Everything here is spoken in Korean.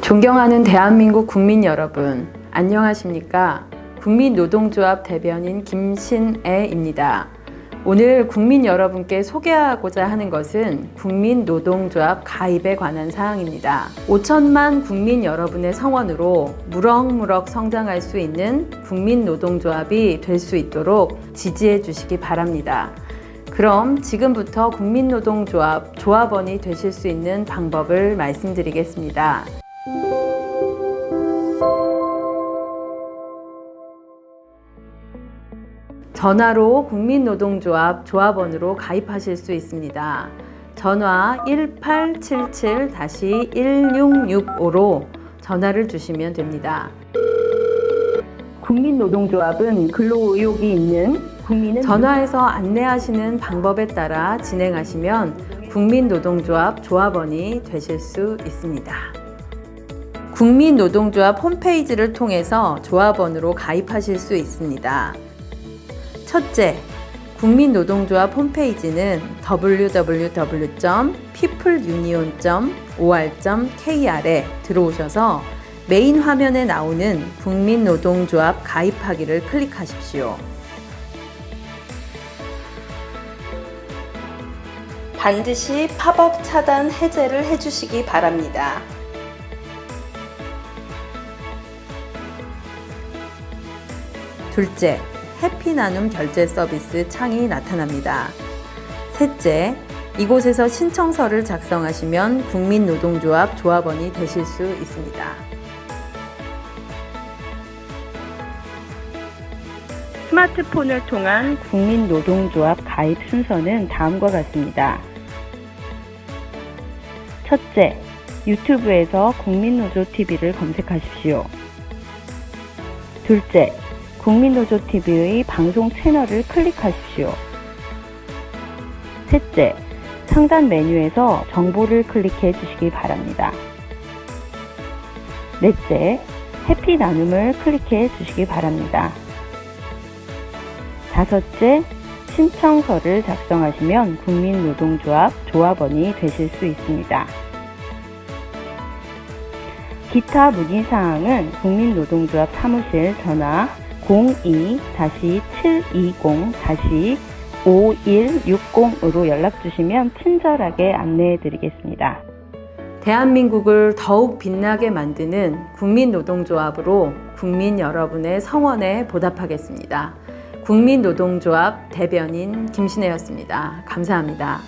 존경하는 대한민국 국민 여러분, 안녕하십니까? 국민노동조합 대변인 김신애입니다. 오늘 국민 여러분께 소개하고자 하는 것은 국민 노동조합 가입에 관한 사항입니다. 5천만 국민 여러분의 성원으로 무럭무럭 성장할 수 있는 국민 노동조합이 될 수 있도록 지지해 주시기 바랍니다. 그럼 지금부터 국민노동조합 조합원이 되실 수 있는 방법을 말씀드리겠습니다. 전화로 국민노동조합 조합원으로 가입하실 수 있습니다. 전화 1877-1665로 전화를 주시면 됩니다. 국민노동조합은 근로 의욕이 있는 국민은 전화해서 안내하시는 방법에 따라 진행하시면 국민노동조합 조합원이 되실 수 있습니다. 국민노동조합 홈페이지를 통해서 조합원으로 가입하실 수 있습니다. 첫째, 국민노동조합 홈페이지는 www.peopleunion.or.kr에 들어오셔서 메인 화면에 나오는 국민노동조합 가입하기를 클릭하십시오. 반드시 팝업 차단 해제를 해주시기 바랍니다. 둘째, 해피 나눔 결제 서비스 창이 나타납니다. 셋째, 이곳에서 신청서를 작성하시면 국민노동조합 조합원이 되실 수 있습니다. 스마트폰을 통한 국민노동조합 가입 순서는 다음과 같습니다. 첫째, 유튜브에서 국민노조TV를 검색하십시오. 둘째, 국민노조TV의 방송 채널을 클릭하십시오. 셋째, 상단 메뉴에서 정보를 클릭해 주시기 바랍니다. 넷째, 해피 나눔을 클릭해 주시기 바랍니다. 다섯째, 신청서를 작성하시면 국민노동조합 조합원이 되실 수 있습니다. 기타 문의사항은 국민노동조합 사무실 전화 02-720-5160으로 연락 주시면 친절하게 안내해 드리겠습니다. 대한민국을 더욱 빛나게 만드는 국민노동조합으로 국민 여러분의 성원에 보답하겠습니다. 국민노동조합 대변인 김신혜였습니다. 감사합니다.